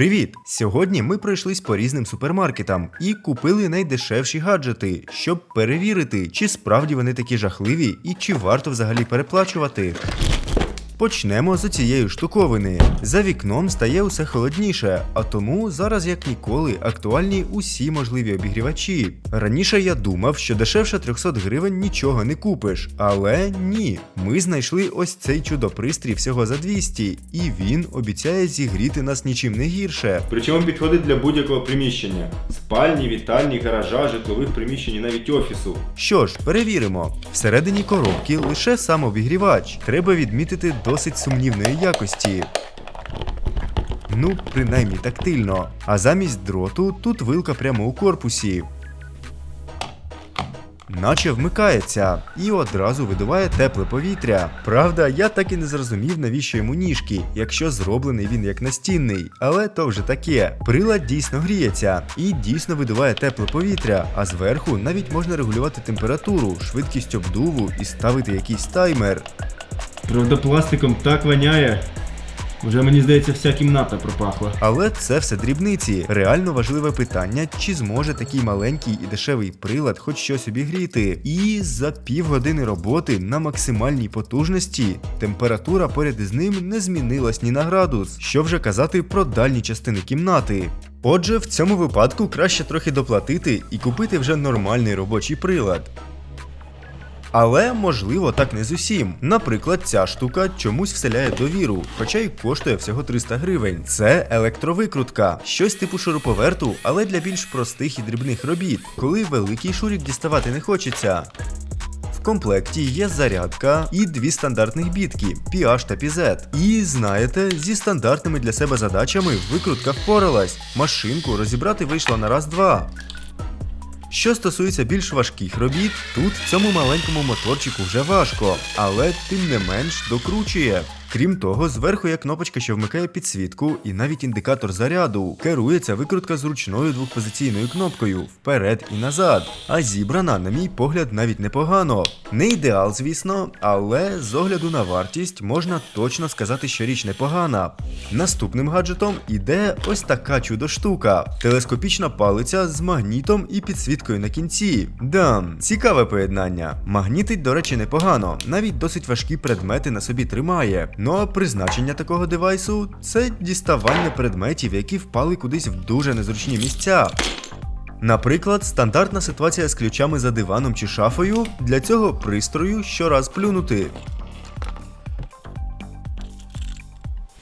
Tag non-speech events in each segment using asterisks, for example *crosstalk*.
Привіт! Сьогодні ми пройшлись по різним супермаркетам і купили найдешевші гаджети, щоб перевірити, чи справді вони такі жахливі і чи варто взагалі переплачувати. Почнемо з цієї штуковини. За вікном стає усе холодніше, а тому зараз як ніколи актуальні усі можливі обігрівачі. Раніше я думав, що дешевше 300 гривень нічого не купиш, але ні. Ми знайшли ось цей чудопристрій всього за 200, і він обіцяє зігріти нас нічим не гірше. Причому підходить для будь-якого приміщення: спальні, вітальні, гаража, житлових приміщень і навіть офісу. Що ж, перевіримо. Всередині коробки лише сам обігрівач. Треба відмітити досить сумнівної якості. Ну, принаймні тактильно. А замість дроту тут вилка прямо у корпусі. Наче вмикається і одразу видуває тепле повітря. Правда, я так і не зрозумів, навіщо йому ніжки, якщо зроблений він як настінний, але то вже таке. Прилад дійсно гріється і дійсно видуває тепле повітря, а зверху навіть можна регулювати температуру, швидкість обдуву і ставити якийсь таймер. Правда, пластиком так воняє. Вже мені здається, вся кімната пропахла. Але це все дрібниці. Реально важливе питання, чи зможе такий маленький і дешевий прилад хоч щось обігріти. І за півгодини роботи на максимальній потужності температура поряд із ним не змінилась ні на градус. Що вже казати про дальні частини кімнати. Отже, в цьому випадку краще трохи доплатити і купити вже нормальний робочий прилад. Але можливо так не з усім. Наприклад, ця штука чомусь вселяє довіру, хоча й коштує всього 300 гривень. Це електровикрутка, щось типу шуруповерту, але для більш простих і дрібних робіт, коли великий шурік діставати не хочеться. В комплекті є зарядка і дві стандартних бітки PH та PZ. І знаєте, зі стандартними для себе задачами викрутка впоралась. Машинку розібрати вийшло на раз-два. Що стосується більш важких робіт, тут цьому маленькому моторчику вже важко, але тим не менш докручує. Крім того, зверху є кнопочка, що вмикає підсвітку, і навіть індикатор заряду. Керується викрутка зручною двохпозиційною кнопкою вперед і назад. А зібрана, на мій погляд, навіть непогано. Не ідеал, звісно, але з огляду на вартість можна точно сказати, що річ непогана. Наступним гаджетом іде ось така чудо штука: телескопічна палиця з магнітом і підсвіткою на кінці. Дам, цікаве поєднання. Магнітить, до речі, непогано, навіть досить важкі предмети на собі тримає. Ну а призначення такого девайсу це діставання предметів, які впали кудись в дуже незручні місця. Наприклад, стандартна ситуація з ключами за диваном чи шафою для цього пристрою щораз плюнути.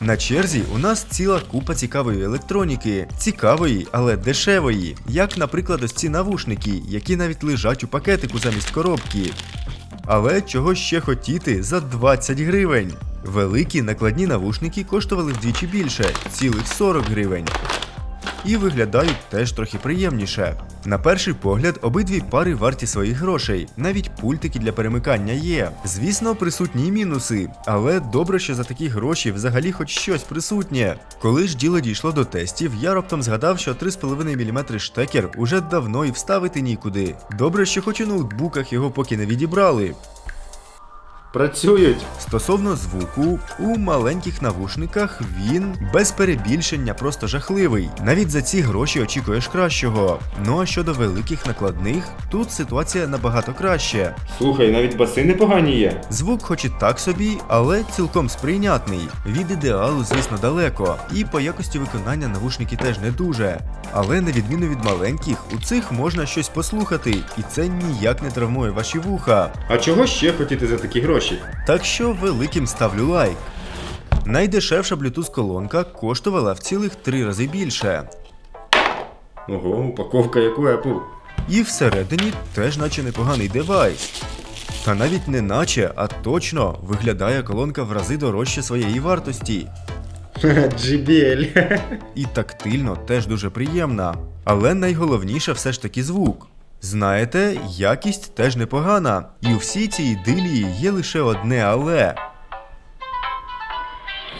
На черзі у нас ціла купа цікавої електроніки, цікавої, але дешевої, як, наприклад, ось ці навушники, які навіть лежать у пакетику замість коробки. Але чого ще хотіти за 20 гривень? Великі накладні навушники коштували вдвічі більше, цілих 40 гривень. І виглядають теж трохи приємніше. На перший погляд, обидві пари варті своїх грошей, навіть пультики для перемикання є. Звісно, присутні мінуси, але добре, що за такі гроші взагалі хоч щось присутнє. Коли ж діло дійшло до тестів, я раптом згадав, що 3,5 мм штекер уже давно і вставити нікуди. Добре, що хоч у ноутбуках його поки не відібрали. Працюють. Стосовно звуку, у маленьких навушниках він без перебільшення просто жахливий. Навіть за ці гроші очікуєш кращого. Ну а щодо великих накладних, тут ситуація набагато краще. Слухай, навіть баси непогані є. Звук хоч і так собі, але цілком сприйнятний. Від ідеалу, звісно, далеко. І по якості виконання навушники теж не дуже. Але на відміну від маленьких, у цих можна щось послухати, і це ніяк не травмує ваші вуха. А чого ще хотіти за такі гроші? Так що великим ставлю лайк. Найдешевша Bluetooth колонка коштувала в цілих три рази більше. Ого, упаковка як у Apple. І всередині теж наче непоганий девайс. Та навіть не наче, а точно виглядає колонка в рази дорожче своєї вартості. *laughs* JBL. І тактильно теж дуже приємна. Але найголовніше все ж таки звук. Знаєте, якість теж непогана, і у всій цій ідилії є лише одне але.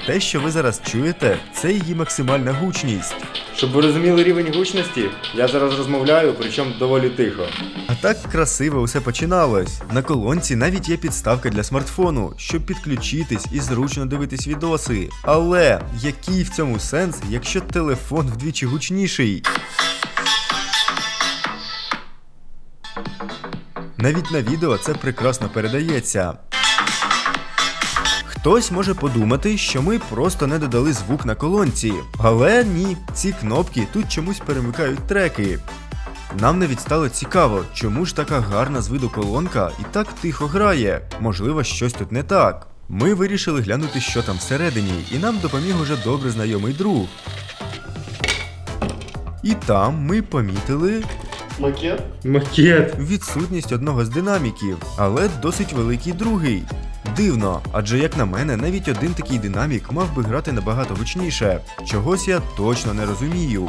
Те, що ви зараз чуєте, це її максимальна гучність. Щоб ви розуміли рівень гучності, я зараз розмовляю, причому доволі тихо. А так красиво усе починалось. На колонці навіть є підставка для смартфону, щоб підключитись і зручно дивитись відоси. Але який в цьому сенс, якщо телефон вдвічі гучніший? Навіть на відео це прекрасно передається. Хтось може подумати, що ми просто не додали звук на колонці. Але ні, ці кнопки тут чомусь перемикають треки. Нам навіть стало цікаво, чому ж така гарна з виду колонка і так тихо грає. Можливо, щось тут не так. Ми вирішили глянути, що там всередині, і нам допоміг уже добре знайомий друг. І там ми помітили Макет? Макет. відсутність одного з динаміків, але досить великий другий. Дивно, адже як на мене, навіть один такий динамік мав би грати набагато гучніше. Чогось я точно не розумію.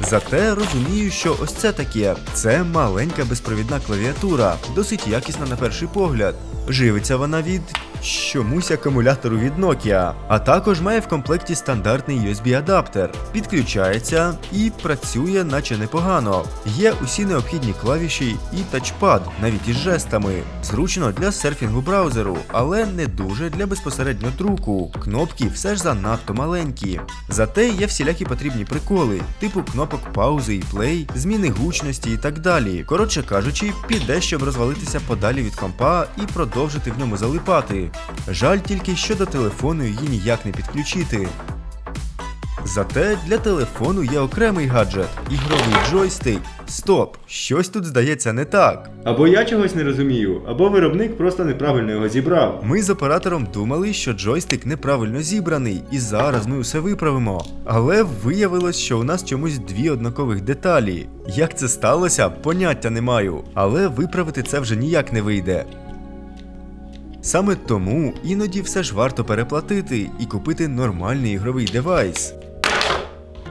Зате розумію, що ось це таке. Це маленька безпровідна клавіатура, досить якісна на перший погляд. Живиться вона від чомусь акумулятору від Nokia, а також має в комплекті стандартний USB-адаптер. Підключається і працює наче непогано. Є усі необхідні клавіші і тачпад, навіть із жестами. Зручно для серфінгу браузеру, але не дуже для безпосередньо друку. Кнопки все ж занадто маленькі. Зате є всілякі потрібні приколи, типу кнопок паузи і плей, зміни гучності і так далі. Коротше кажучи, піде, щоб розвалитися подалі від компа і продовжити в ньому залипати. Жаль тільки, що до телефону її ніяк не підключити. Зате для телефону є окремий гаджет ігровий джойстик. Стоп, щось тут здається не так. Або я чогось не розумію, або виробник просто неправильно його зібрав. Ми з оператором думали, що джойстик неправильно зібраний, і зараз ми усе виправимо. Але виявилось, що у нас чомусь дві однакових деталі. Як це сталося, поняття не маю. Але виправити це вже ніяк не вийде. Саме тому іноді все ж варто переплатити і купити нормальний ігровий девайс.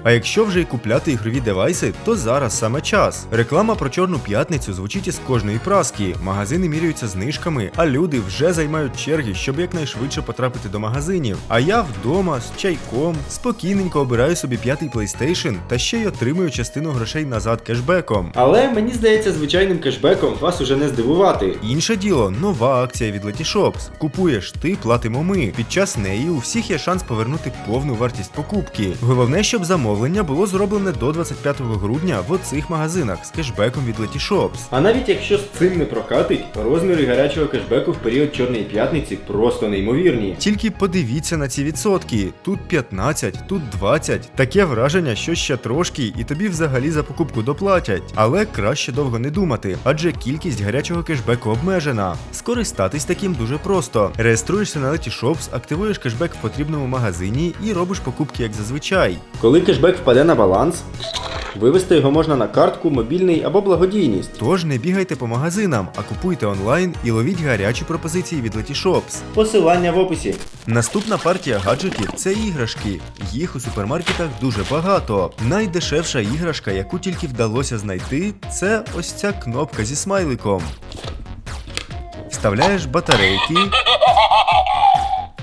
А якщо вже й купляти ігрові девайси, то зараз саме час. Реклама про чорну п'ятницю звучить із кожної праски. Магазини міряються знижками, а люди вже займають черги, щоб якнайшвидше потрапити до магазинів. А я вдома з чайком спокійненько обираю собі п'ятий PlayStation та ще й отримую частину грошей назад кешбеком. Але мені здається, звичайним кешбеком вас уже не здивувати. Інше діло, нова акція від Letyshops. Купуєш ти, платимо ми. Під час неї у всіх є шанс повернути повну вартість покупки. Головне, щоб замовлення було зроблене до 25 грудня в оцих магазинах з кешбеком від Letyshops. А навіть якщо з цим не прокатить, розміри гарячого кешбеку в період Чорної п'ятниці просто неймовірні. Тільки подивіться на ці відсотки. Тут 15, тут 20. Таке враження, що ще трошки, і тобі взагалі за покупку доплатять. Але краще довго не думати, адже кількість гарячого кешбеку обмежена. Скористатись таким дуже просто. Реєструєшся на Letyshops, активуєш кешбек в потрібному магазині і робиш покупки як зазвичай. Коли кешбек впаде на баланс, вивести його можна на картку, мобільний або благодійність. Тож не бігайте по магазинам, а купуйте онлайн і ловіть гарячі пропозиції від Letyshops. Посилання в описі. Наступна партія гаджетів це іграшки. Їх у супермаркетах дуже багато. Найдешевша іграшка, яку тільки вдалося знайти, це ось ця кнопка зі смайликом. Вставляєш батарейки.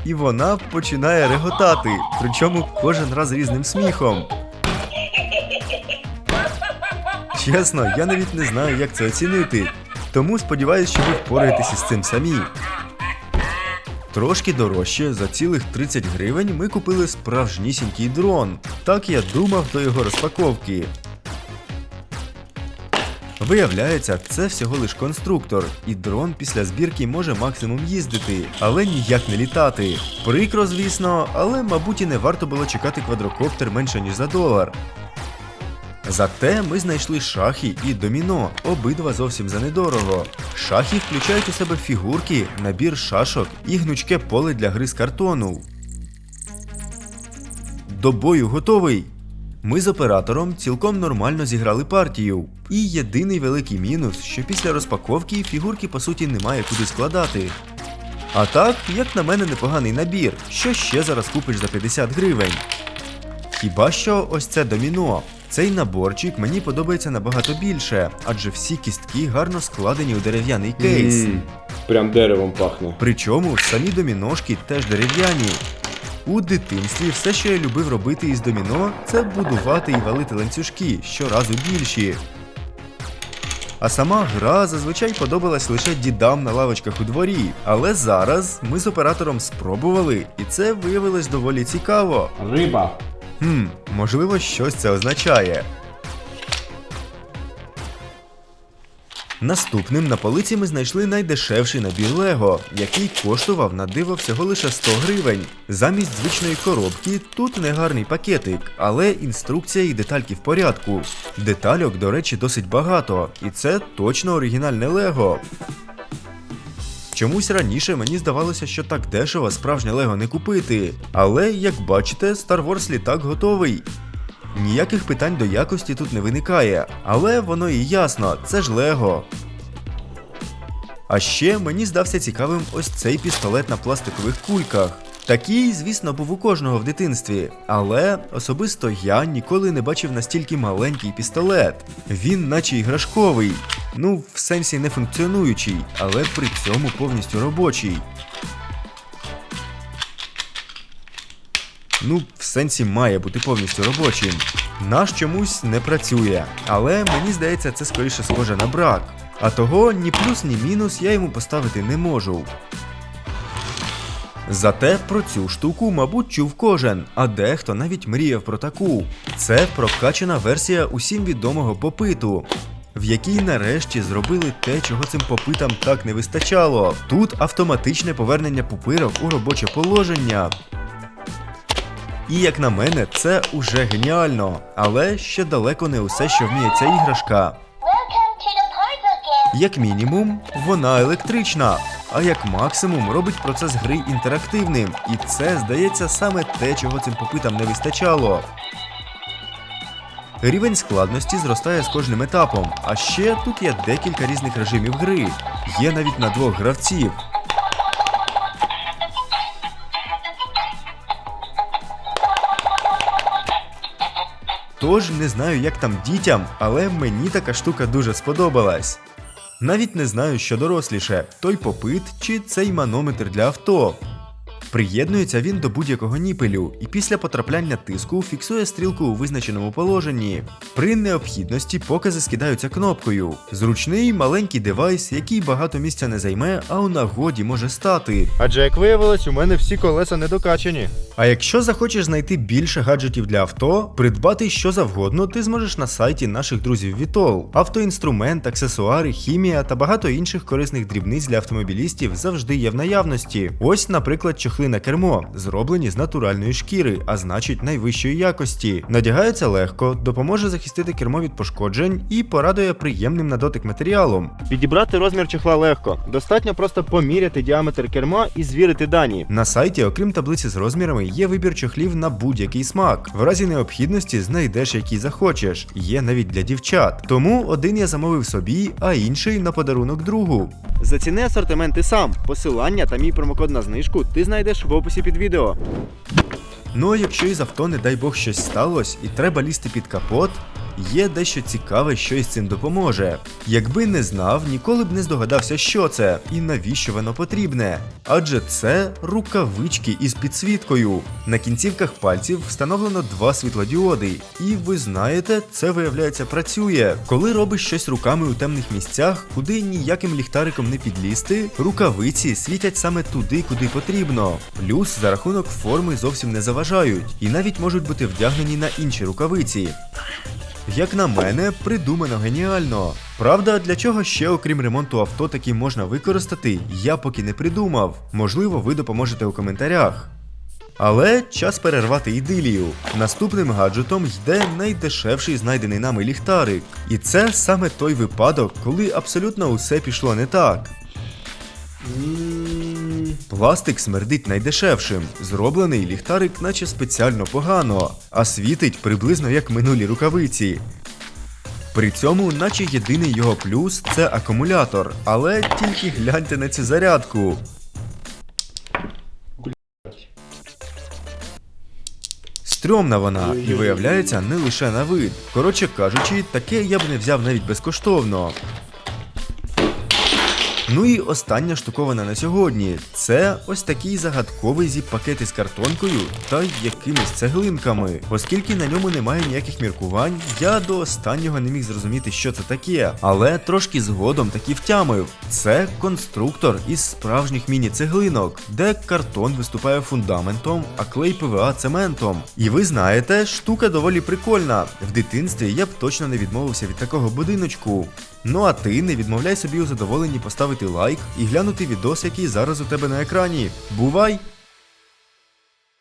І вона починає реготати, причому кожен раз різним сміхом. Чесно, я навіть не знаю, як це оцінити. Тому сподіваюся, що ви впораєтесь із цим самі. Трошки дорожче, за цілих 30 гривень ми купили справжнісінький дрон. Так я думав до його розпаковки. Виявляється, це всього лиш конструктор, і дрон після збірки може максимум їздити, але ніяк не літати. Прикро, звісно, але мабуть і не варто було чекати квадрокоптер менше ніж за долар. Зате ми знайшли шахи і доміно, обидва зовсім за недорого. Шахи включають у себе фігурки, набір шашок і гнучке поле для гри з картону. До бою готовий. Ми з оператором цілком нормально зіграли партію. І єдиний великий мінус, що після розпаковки фігурки по суті немає куди складати. А так, як на мене, непоганий набір, що ще зараз купиш за 50 гривень. Хіба що ось це доміно. Цей наборчик мені подобається набагато більше, адже всі кістки гарно складені у дерев'яний кейс. Прям деревом пахне. Причому самі доміношки теж дерев'яні. У дитинстві все, що я любив робити із доміно, це будувати і валити ланцюжки щоразу більші. А сама гра зазвичай подобалась лише дідам на лавочках у дворі. Але зараз ми з оператором спробували, і це виявилось доволі цікаво. Риба. Хм, можливо, щось це означає. Наступним на полиці ми знайшли найдешевший набір Лего, який коштував на диво всього лише 100 гривень. Замість звичної коробки тут негарний пакетик, але інструкція і детальки в порядку. Детальок, до речі, досить багато, і це точно оригінальне Лего. Чомусь раніше мені здавалося, що так дешево справжнє Лего не купити. Але, як бачите, Star Wars літак готовий. Ніяких питань до якості тут не виникає, але воно і ясно, це ж Лего. А ще мені здався цікавим ось цей пістолет на пластикових кульках. Такий, звісно, був у кожного в дитинстві, але особисто я ніколи не бачив настільки маленький пістолет. Він наче іграшковий, ну, в сенсі не функціонуючий, але при цьому повністю робочий. Ну, в сенсі має бути повністю робочим. Наш чомусь не працює, але мені здається, це скоріше схоже на брак. А того ні плюс, ні мінус я йому поставити не можу. Зате про цю штуку, мабуть, чув кожен, а дехто навіть мріяв про таку. Це прокачана версія усім відомого попиту. В якій нарешті зробили те, чого цим попитам так не вистачало. Тут автоматичне повернення пупирок у робоче положення. І як на мене, це уже геніально, але ще далеко не усе, що вміє ця іграшка. Як мінімум, вона електрична, а як максимум робить процес гри інтерактивним, і це здається саме те, чого цим попитам не вистачало. Рівень складності зростає з кожним етапом, а ще тут є декілька різних режимів гри. Є навіть на двох гравців. Тож не знаю, як там дітям, але мені така штука дуже сподобалась. Навіть не знаю, що доросліше, той попит чи цей манометр для авто. Приєднується він до будь-якого ніпелю і після потрапляння тиску фіксує стрілку у визначеному положенні. При необхідності покази скидаються кнопкою. Зручний маленький девайс, який багато місця не займе, а у нагоді може стати. Адже як виявилось, у мене всі колеса не докачані. А якщо захочеш знайти більше гаджетів для авто, придбати що завгодно, ти зможеш на сайті наших друзів Vitol. Автоінструмент, аксесуари, хімія та багато інших корисних дрібниць для автомобілістів завжди є в наявності. Ось, наприклад, чохли на кермо, зроблені з натуральної шкіри, а значить найвищої якості. Надягаються легко, допоможе захистити кермо від пошкоджень і порадує приємним на дотик матеріалом. Підібрати розмір чохла легко. Достатньо просто поміряти діаметр керма і звірити дані. На сайті, окрім таблиці з розмірами, є вибір чохлів на будь-який смак. В разі необхідності знайдеш який захочеш. Є навіть для дівчат. Тому один я замовив собі, а інший на подарунок другу. Заціни асортимент ти сам. Посилання та мій промокод на знижку ти знайдеш в описі під відео. Ну а якщо із авто, не дай Бог, щось сталося і треба лізти під капот, є дещо цікаве, що із цим допоможе. Якби не знав, ніколи б не здогадався, що це і навіщо воно потрібне. Адже це рукавички із підсвіткою. На кінцівках пальців встановлено два світлодіоди, і ви знаєте, це виявляється працює. Коли робиш щось руками у темних місцях, куди ніяким ліхтариком не підлізти, рукавиці світять саме туди, куди потрібно. Плюс за рахунок форми зовсім не заважають, і навіть можуть бути вдягнені на інші рукавиці. Як на мене, придумано геніально. Правда, для чого ще, окрім ремонту авто, таки можна використати, я поки не придумав. Можливо, ви допоможете у коментарях. Але час перервати ідилію. Наступним гаджетом йде найдешевший знайдений нами ліхтарик. І це саме той випадок, коли абсолютно усе пішло не так. Пластик смердить найдешевшим. Зроблений ліхтарик, наче спеціально погано, а світить приблизно як минулі рукавиці. При цьому, наче єдиний його плюс це акумулятор, але тільки гляньте на цю зарядку. Стрьомна вона, і виявляється не лише на вид. Коротше кажучи, таке я б не взяв навіть безкоштовно. Ну і остання штуковина на сьогодні це ось такий загадковий зіп-пакет із картонкою та якимись цеглинками. Оскільки на ньому немає ніяких міркувань, я до останнього не міг зрозуміти, що це таке. Але трошки згодом таки втямив. Це конструктор із справжніх міні-цеглинок, де картон виступає фундаментом, а клей ПВА цементом. І ви знаєте, штука доволі прикольна. В дитинстві я б точно не відмовився від такого будиночку. Ну а ти не відмовляй собі у задоволенні поставити лайк і глянути відос, який зараз у тебе на екрані. Бувай!